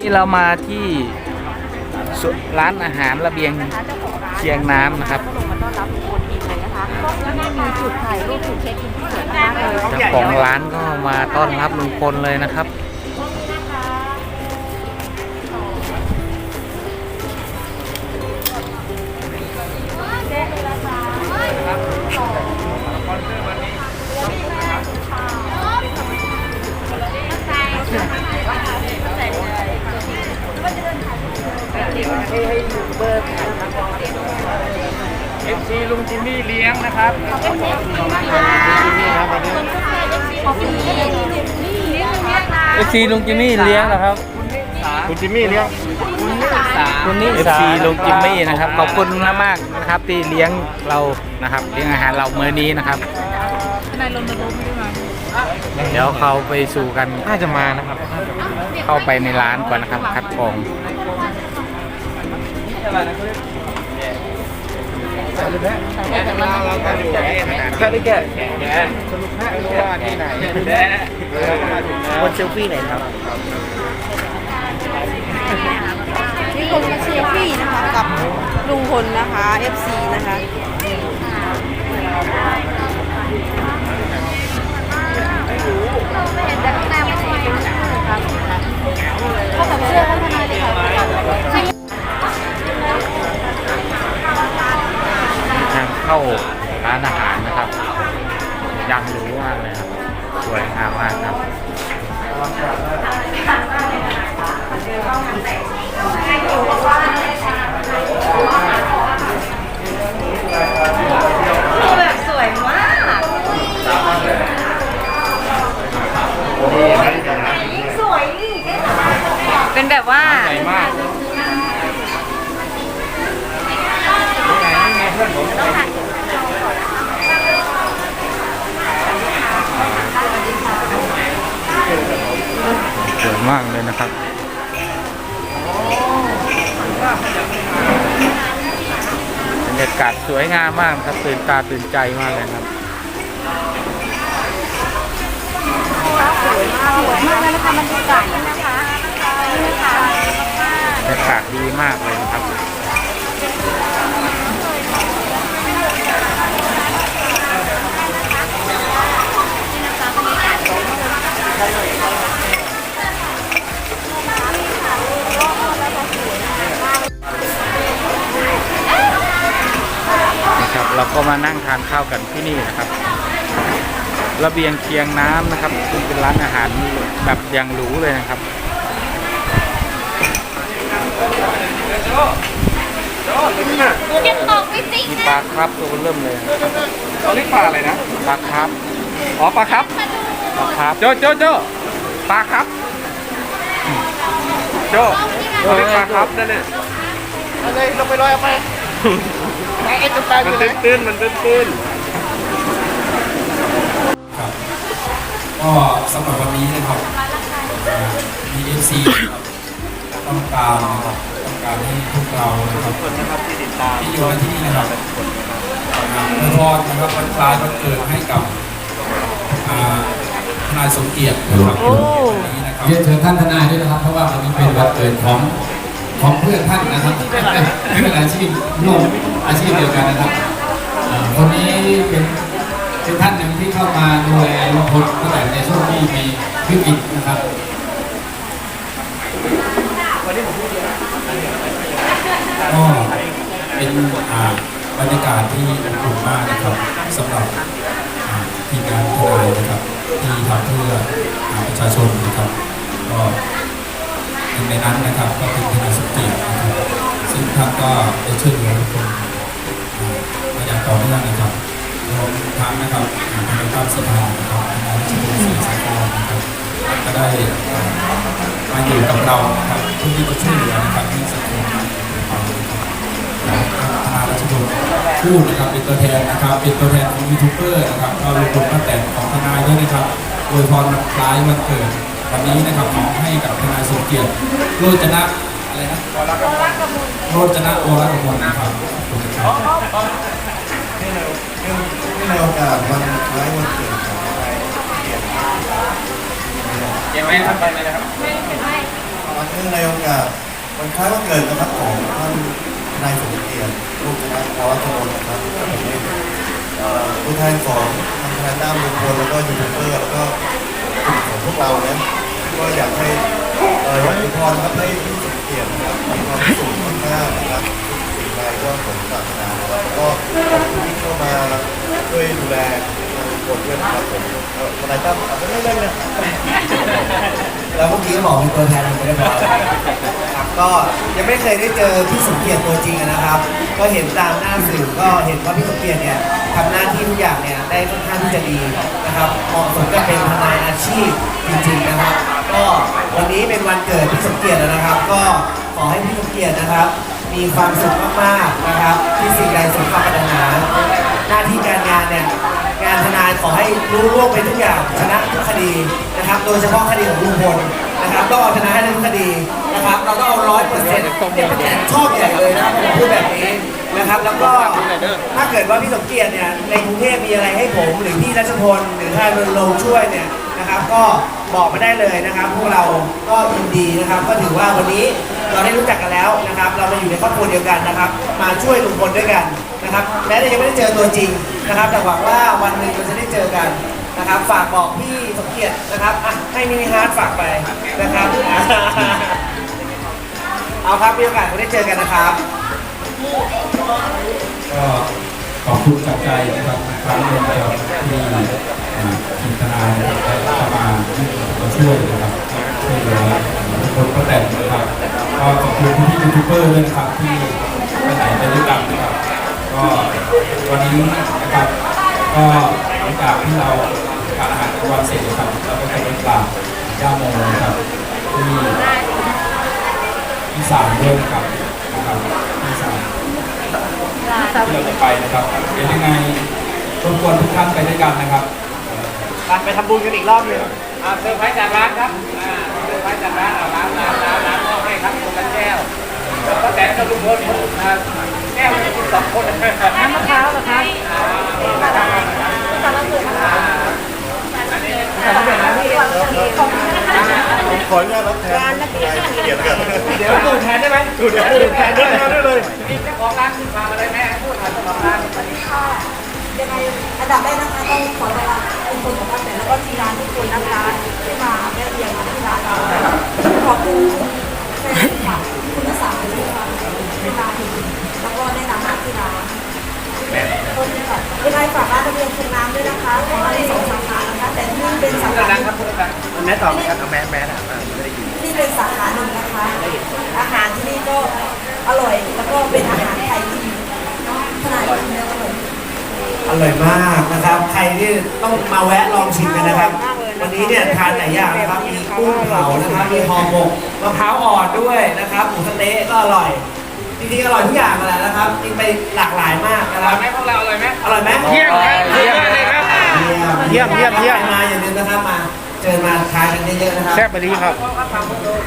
นี่เรามาที่สุร้านอาหารระเบียงเชียงน้ำนะครับลงมาต้อนรับคนอินเลยนะคะแล้วก็มีจุดถ่ายรูปจุดเช็คอินที่สวยมากเลยเจ้าของร้านก็มาต้อนรับลุงพลเลยนะครับ ฟซีลุงจิมมี่เลี้ยงนะครับเอฟซีลุงจิมมี่เลี้ยงนะครับ คุณจิมมี่เลี้ยงคุณนี่เอฟซีลุงจิมมี่นะครับ ขอบคุณมากๆนะครับที่เลี้ยงเรานะครับเลี้ยงอาหารเรามื้อนี้นะครับนายรณรงค์ไม่ได้มาเดี๋ยวเขาไปสู่กันน่าจะมานะครับ เข้าไปในร้านก่อนนะครับคัด กรองแค่ได้แก่สรุปแค่ว่าที่ไหนคนเซลฟี่ไหนครับนี่คนมาเชียร์ฟี่นะคะกับลุงพลนะคะ FC นะคะท มากเลยนะครับบรรยากาศสวยงามมากครับตื่นตาตื่นใจมากเลยครับสวยมากเลยนะคะบรรยากาศนี่นะคะนี่นะคะบรรยากาศดีมากเลยนะครับ มานั่งทานข้าวกันที่นี่นะครับ ระเบียงเคียงน้ำนะครับซึ่งเป็นร้านอาหารแบบอย่างหรูเลยนะครับจะตกไม่จริงมีปลาครับตัวเริ่มเลยนะครับเขาเรียกปลาอะไรนะ ปลาครับ อ๋อปลาครับ ปลาครับ โจโจโจปลาครับ โจเขาเรียกปลาครับนั่นน่ะอะไรลงไปลอยเอาไป ไอ้ไอ้ตุ๊กตาอมันยู่ไหนตื้นๆมันตื้นครับก็สำหรับวันนี้นะครับมีเอฟซีครับต้องการนะครับต้องการให้พวกเรานะครับๆคนนะครับที่ติดตามที่อยู่กันที่นี่นะครับอ่าอวยพรนะครับวันคล้ายวันเกิดให้กับอ่าทนายสมเกียรตินะครับวันนี้นะครับ เรียนเชิญท่านทนายด้วยนะครับ เพราะว่าวันนี้เป็นวันเกิดของ ของเพื่อนท่านนะครับเพื่อนอาชีพร่วมอาชีพเดียวกันนะครับคนนี้เป็นเป็นท่านหนึ่งที่เข้ามาดูแลลุงพลตั้งแต่ในช่วงที่มีวิกฤตนะครับก็เป็นบรรยากาศที่อบอุ่นมากนะครับสำหรับทีมงานทนายนะครับ ที่ทำเพื่อประชาชนนะครับก็ หนึ่งในนั้นนะครับ ก็เป็นทนาสมเกียรตินะครับซึ่งท่านก็ได้ช่วยเหลือทุกคนมาอย่างต่อเนื่องนะครับรวมทั้งนะครับอ่าทนายตั้มสิทธานะครับทายรัชพลศรีสากรนะครับก็ได้มาอยู่กับเราครับเพื่อที่จะช่วยเหลือนะครับที่สังคมของรานะครับทนายรัชพลพูดนะครับเป็นตัวแทนนะครับ เป็นตัวแทนของยูทูบเบอร์นะครับก็รวมถึงป้าแตนของทนายด้วยนะครับอวยพรคล้ายวันเกิด วันนี้นะครับขอให้กับทนายสมเกียรติโรจนะอะไรนะโรจนะโอรกมลนะครับขอบคุณครับในโอกาสวันคล้ายวันเกิดของเก็บไหมครับไปไหมนะครับวันเนื่องในโอกาสวันคล้ายวันเกิดนะครับของท่านนายสมเกียรติลูกคณะพวัชรนนะครับผมเองเอ่อผู้แทนของทางคณะด้ามลุงพลแล้วก็ยูทูบเบอร์แล้วก็กลุ่มของ พวกเรานะก็อยากให้เอ่ออยากอวยพรครับให้พี่สมเกียรตินะครับมีความสุขมากๆนะครับสิ่งใดก็สมปรารถนานะครับแล้วก็ขอบคุณที่เข้ามาช่วยดูแลทางคนด้วยนะครับผมเอ่อทนายตั้มเอาไม่เล่นเลยแล้วเมื่อกี้ก็บอกเป็นตัวแทนไปเรียบร้อย ก็ยังไม่เคยได้เจอพี่สมเกียรติตัวจริงนะครับ ก็เห็นตามหน้าสื่อก็เห็นว่าพี่สมเกียรติเนี่ยทำหน้าที่ทุกอย่างเนี่ยได้ค่อนข้างที่จะดีนะครับเหมาะสมกับเป็นทนายอาชีพจริงๆนะครับ ก็วันนี้เป็นวันเกิดพี่สมเกียรตินะครับ ก็ขอให้พี่สมเกียรตินะครับ มีความสุขมากๆนะครับที่สิ่งใดสมความปรารถนาหน้าที่การงานเนี่ยงานทนายขอให้รู้ร่วงไปทุกอย่างชนะทุกคดีนะครับ โดยเฉพาะคดีของลุงพล นะครับต้องเอาชนะให้ได้คดีนะครับเราต้องเอาร้อยเปอร์เซ็นต์เนี่ยเป็นแข่งชอบใหญ่เลยนะผมพูดแบบนี้นะครับแล้วก็ถ้าเกิดว่าพี่สมเกียรติเนี่ยในกรุงเทพมีอะไรให้ผมหรือพี่รัชพลหรือท่านรณรงช่วยเนี่ยนะครับ ก็บอกมาได้เลยนะครับ พวกเราก็ยินดีนะครับ ก็ถือว่าวันนี้เราได้รู้จักกันแล้วนะครับ เรามาอยู่ในครอบครัวเดียวกันนะครับ มาช่วยลุงพลด้วยกันนะครับแม้จะยังไม่ได้เจอตัวจริงนะครับ แต่หวังว่าวันหนึ่งเราจะได้เจอกัน นะครับ ฝากบอกพี่สมเกียรตินะครับอะให้มินิฮาร์ดฝากไปนะครับเอาครับมีโอกาสเราได้เจอกันนะครับ ก็ขอบคุณจากใจนะครับครั้งหนึงนะครับที่อ่าทีมทนายนะครับได้เข้ามามาช่วยนะครับช่วยเหลือคนก็แต่งนะครับก็ขอบคุณพี่ยูทูบเบอร์ด้วยนะครับที่ไปไหนไปด้วยกันนะครับก็วันนี้นะครับก็หลังจากที่เรา ทานอาหารกลางวันเสร็จนะครับเราก็จะไปกราบย่าโมนะครับที่อีสานด้วยนะครับนะครับอีสานที่เราจะไปนะครับเดี๋ยวยังไงรบกวนทุกท่านไปด้วยกันนะครับไปทำบุญกันอีกรอบหนึงอ่าเซอร์ไพรส์จากร้านครับอ่าเซอร์ไพรส์จากร้านเอาร้านร้านร้านร้านมอให้ครับคนละแก้วแล้วก็แต่กับลุงพลแก้วมันจะกินสองคนน้ำมะพร้าวเหรอครับ ผม ขออนุญาตรับแทนนายเกียรติกันเดี๋ยวดูแทนได้ไหมดูเดี๋ยวดูแทนได้เลยนี่เจ้าของร้านคุณฟังอะไรแม่พูดหน่อยเจ้าของร้านยังไงอันดับแรกนะคะต้องขอต้อนรับคุณคนของป้าแตนแล้วก็ทีมงานทุกคนนะคะที่มาแวะเวียนมาที่ร้านเราขอบคุณแฟนคลับคุณภาษาที่มาที่ร้านแล้วก็แนะนำมาที่ร้านคนนี้ค่ะยังไงฝากร้านทะเบียนคุณน้ำด้วยนะคะของเรามีสองสาขานะคะ แต่ที่นี่เป็นสาพูดขาดังครับพูดดังแม่ตอบไหมครับเอาแม่แม่นะอ่าไม่ได้ยินที่เป็นสาขาหนึ่งนะคะ อาหารที่นี่ก็อร่อยแล้วก็เป็นอาหารไทยที่ดีเนาะขนาดนี้แล้วอร่อยอร่อยมากนะครับ ใครที่ต้องมาแวะลองชิมกันนะครับ วันนี้เนี่ยทานหลายอย่างนะครับ มีกุ้งเผานะครับ มีห่อหมกมะพร้าวอ่อนด้วยนะครับ หมูสะเต๊ะก็อร่อย จริงๆอร่อยทุกอย่างเลยนะครับจริงไปหลากหลายมากนะอคร่อรัยบไหมพวกเราอร่อยไหมอร่อยไหมเยี่ยมครับ เยี่ยมเลยครับเยี่ยมเยี่ยมเยี่ยมมาอย่าลืมนะครับมาเจอมาทานกันเยอะๆนะครับแซ่บไปดีครับ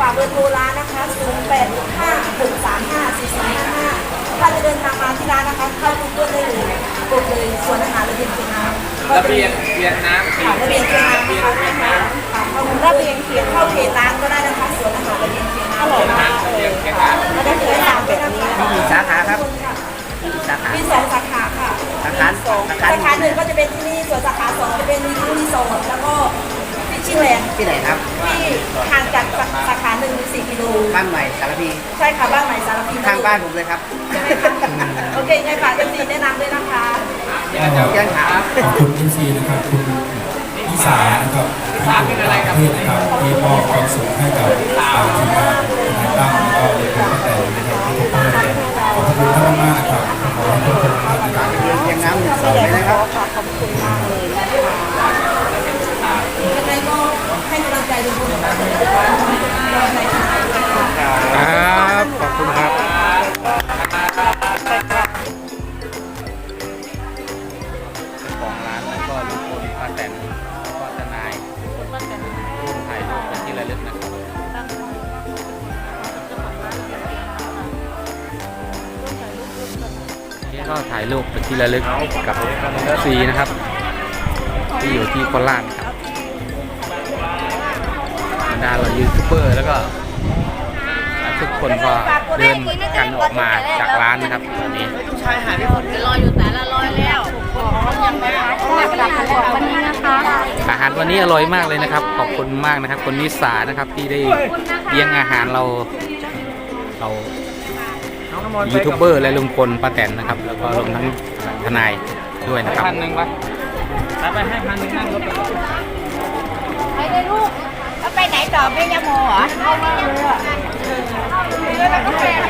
ฝากเบอร์โทรร้านนะคะ0 8 5 6 3 5 4 4 5 5ถ้าจะเดินทางมาที่ร้านนะคะเข้า Google ได้เลยกดเลยส่วนอาหารระเบียงเคียงน้ำระเบียงเบียงน้ำค่ะระเบียงเคียงน้ำนะคะค่ะเข้าระเบียงเคียงเข้าเขตร้านก็ได้นะคะส่วนอาหารระเบียงเคียงน้ำอร่อยมากเลยแล้ สองสาขาหนึ่งก็จะเป็นที่นี่ส่วนสาขาสองจะเป็นมีทั้งรีสอร์ทแล้วก็ฟิชชิ่งแลนด์ที่ไหนครับที่ห่างจากสาขาหนึ่งสี่กิโลบ้านใหม่สารพีใช่ค่ะบ้านใหม่สารพีข้างบ้านผมเลยครับใช่ไหมคะโอเคไงฝากเอฟซีแนะนำด้วยนะคะยังถามขอบคุณพี่ซีนะครับคุณพิสานะครับที่ต่างประเทศนะครับที่มอบความสุขให้กับทางทีมงาน ทนายตั้มแล้วก็เลขาธิการนะครับที่ทุกคนนะครับขอบคุณท่านมากนะครับขอให้ทุกคนมากนะครับยังน้ำหนึ่งสองเลยนะครับขอบคุณมากเลยนะคะยังไงก็ให้กำลังใจทุกคนนะคะายรูปเป็นที่ระลึกกับซีนะครับ ที่อยู่ที่โคราชครับบรรดาเรายูทูบเบอร์แล้วก็คนก็เดินกันออกมาจากร้านนะครับตอนนี้รออยู่แต่ละร้อยแล้วยังไม่ได้กลับมาแล้ววันนี้นะคะอาหารวันนี้อร่อยมากเลยนะครับ ขอบคุณมากนะครับคุณนิสานะครับที่ได้เลี้ยงอาหารเราเรา ยูทูบเบอร์และลุงพลป้าแตนนะครับ แล้วก็รวมทั้งทนายด้วยนะครับพันหนึ่งวะไปให้พันหนึ่งนั่งรถไปไปเลยลูกแล้วไปไหนต่อไปยาโมเหรอเอามาเลยอะแล้วก็แฟน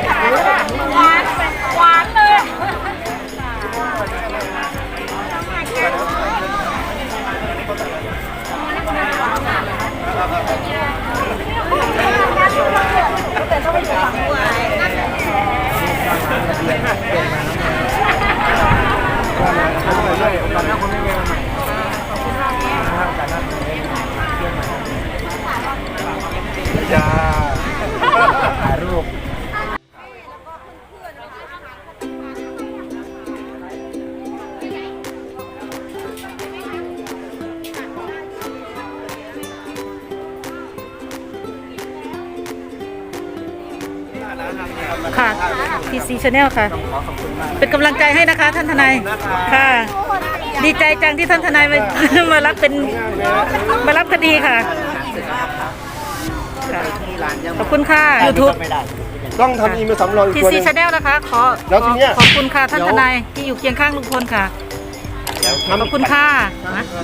หวานหวานเลย TC Channel ค่ะ เป็นกำลังใจให้นะคะท่านทนายค่ะ ดีใจจังที่ท่านทนายมามารับเป็นมารับคดีค่ะค่ะขอบคุณค่ะ YouTube ต้องทำอีเมลสำรองอีกตัว TC หนึง Channel นะคะ ขอแล้วทีเนี้ยขอบคุณค่ะท่านทนายที่อยู่เคียงข้างลุงพลค่ะขอบคุณค่ะ